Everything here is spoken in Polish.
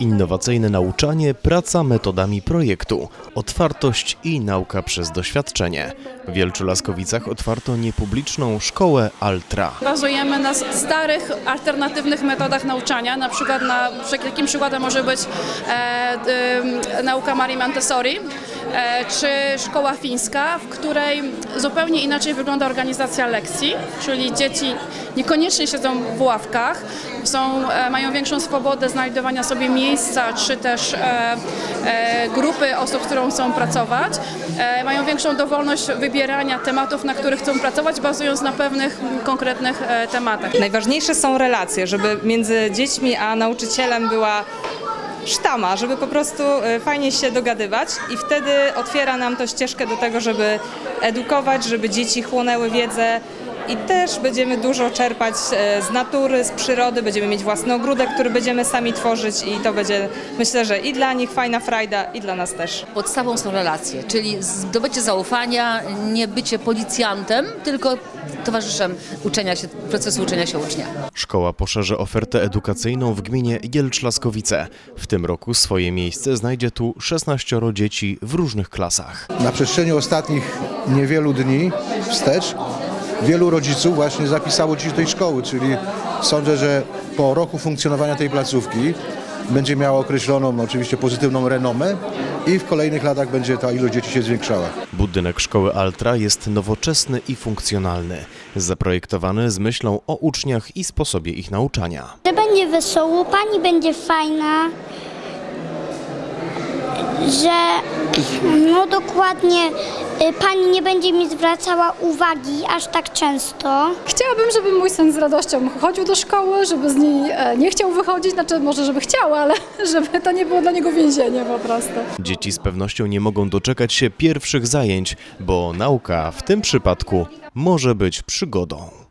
Innowacyjne nauczanie, praca metodami projektu, otwartość i nauka przez doświadczenie. W Wielczu Laskowicach otwarto niepubliczną szkołę Altra. Bazujemy na starych, alternatywnych metodach nauczania. Na przykład na, takim przykładem może być e, y, nauka Marii Montessori e, czy szkoła fińska, w której zupełnie inaczej wygląda organizacja lekcji, czyli dzieci niekoniecznie siedzą w ławkach, są, e, mają większą swobodę znajdowania sobie miejsca, czy też e, e, grupy osób, z którą chcą pracować. E, mają większą dowolność wybierania tematów, na których chcą pracować, bazując na pewnych konkretnych e, tematach. Najważniejsze są relacje, żeby między dziećmi a nauczycielem była sztama, żeby po prostu e, fajnie się dogadywać i wtedy otwiera nam to ścieżkę do tego, żeby edukować, żeby dzieci chłonęły wiedzę i też będziemy dużo czerpać e, z natury, z przyrody, będziemy mieć własny ogródek, który będziemy sami tworzyć i to będzie myślę, że i dla nich fajna frajda i dla nas też. Podstawą są relacje, czyli zdobycie zaufania, nie bycie policjantem, tylko towarzyszem uczenia się, procesu uczenia się ucznia. Szkoła poszerzy ofertę edukacyjną w gminie Jelcz Laskowice. W tym roku swoje miejsce znajdzie tu 16 dzieci w różnych klasach. Na przestrzeni ostatnich niewielu dni wstecz wielu rodziców właśnie zapisało dziś do tej szkoły, czyli sądzę, że po roku funkcjonowania tej placówki będzie miała określoną oczywiście pozytywną renomę i w kolejnych latach będzie ta ilość dzieci się zwiększała. Budynek szkoły Altra jest nowoczesny i funkcjonalny. Zaprojektowany z myślą o uczniach i sposobie ich nauczania. Że będzie wesoło, pani będzie fajna, że no dokładnie pani nie będzie mi zwracała uwagi aż tak często. Chciałabym, żeby mój syn z radością chodził do szkoły, żeby z niej e, nie chciał wychodzić, znaczy może żeby chciał, ale żeby to nie było dla niego więzienie po prostu. Dzieci z pewnością nie mogą doczekać się pierwszych zajęć, bo nauka w tym przypadku może być przygodą.